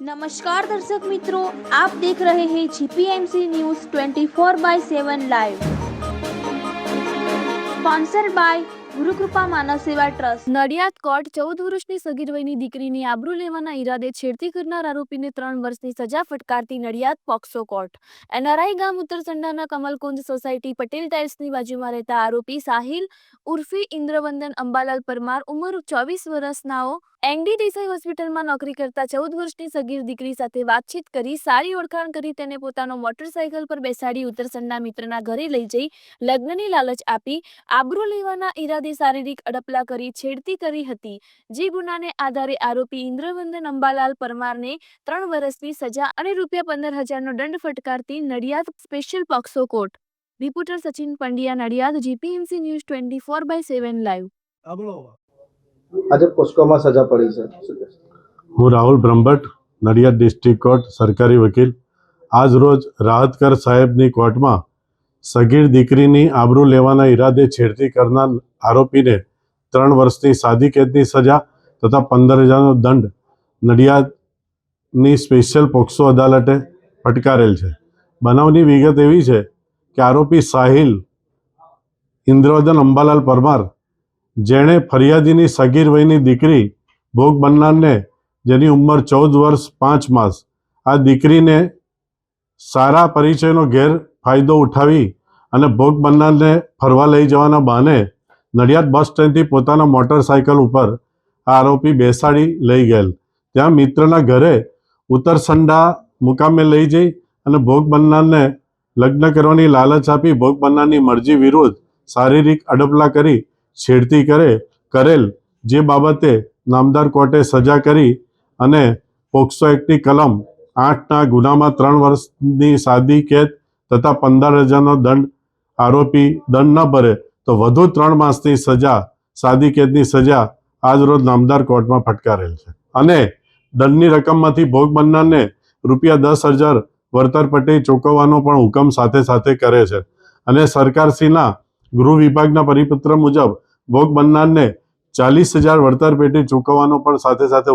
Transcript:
નમસ્કાર દર્શક મિત્રો, આપ દેખ રહે હે GPMC news 24 by 7 live sponsor by Gurukrupa Manav Seva trust. Nadiad court ચૌદ વર્ષની સગીર વયની દીકરીની આબરૂ લેવાના ઈરાદે છેડતી કરનાર આરોપીને ત્રણ વર્ષની સજા ફટકારતી નડિયાદ પોક્સો કોર્ટ. એનઆરઆઈ ગામ ઉત્તરસંડાના કમલકુંજ સોસાયટી પટેલ ટાઇલ્સની બાજુમાં રહેતા આરોપી સાહિલ ઉર્ફી ઇન્દ્રવંદન અંબાલાલ પરમાર ઉંમર ચોવીસ વર્ષનાઓ એંગડી દેસાઈ હોસ્પિટલમાં નોકરી કરતા ચૌદ વર્ષની સગીર દીકરી સાથે વાતચીત કરી, સારી ઓળખાણ કરી, તેને પોતાનો મોટરસાયકલ પર બેસાડી ઉત્તરસંડા મિત્રના ઘરે લઈ જઈ લગ્નની લાલચ આપી, આબરૂ લેવાના ઈરાદે શારીરિક અડપલા કરી, છેડતી કરી હતી. જે ગુનાને આધારે આરોપી ઇન્દ્રવંદન અંબાલાલ પરમારને ત્રણ વર્ષની સજા અને રૂપિયા પંદર હજારનો દંડ ફટકારતી Nadiad special POCSO court. Reporter Sachin Pandya, Nadiad, GPMC news twenty four by seven live. આજે પોસ્કોમાં સજા પડી છે. હું રાહુલ બ્રહ્મભટ્ટ, નડિયાદ ડિસ્ટ્રિક્ટ કોર્ટ સરકારી વકીલ. આજ રોજ રાહતકર સાહેબની કોર્ટમાં સગીર દીકરીની આબરૂ લેવાના ઈરાદે છેડતી કરનાર આરોપીને ત્રણ વર્ષની સાદી કેદની સજા તથા પંદર હજારનો દંડ નડિયાદની સ્પેશિયલ પોક્સો અદાલતે ફટકારેલ છે. બનાવની વિગત એવી છે કે આરોપી સાહિલ ઇન્દ્રવદન અંબાલાલ પરમાર જેણે ફરિયાદીની સગીર વયની દીકરી ભોગ બનનારને, જેની ઉંમર ચૌદ વર્ષ પાંચ માસ, આ દીકરીને સારા પરિચયનો ગેરફાયદો ઉઠાવી અને ભોગ બનનારને ફરવા લઈ જવાના બહાને નડિયાદ બસ સ્ટેન્ડથી પોતાના મોટરસાયકલ ઉપર આ આરોપી બેસાડી લઈ ગયેલ. ત્યાં મિત્રના ઘરે ઉત્તરસંડા મુકામે લઈ જઈ અને ભોગ બનનારને લગ્ન કરવાની લાલચ આપી ભોગ બનનારની મરજી વિરુદ્ધ શારીરિક અડપલા કરી છેડતી કરે, કરેલ જે બાબતે નામદાર કોર્ટે સજા કરી અને પોક્સો એક્ટની કલમ આઠના ગુનામાં ત્રણ વર્ષની સાદી કેદ તથા પંદર હજારનો દંડ, આરોપી દંડ ન ભરે, તો વધુ ત્રણ માસની સજા, સાદી કેદની સજા આજરોજ નામદાર કોર્ટમાં ફટકારેલ છે. અને દંડની રકમમાંથી ભોગ બનનારને રૂપિયા દસ હજાર વળતર પટ્ટી ચૂકવવાનો પણ હુકમ સાથે સાથે કરે છે. અને સરકારશ્રીના ગૃહ વિભાગના પરિપત્ર મુજબ ભોગ બનનારને ચાલીસ હજાર વળતર પેટી ચૂકવવાનો પણ સાથે સાથે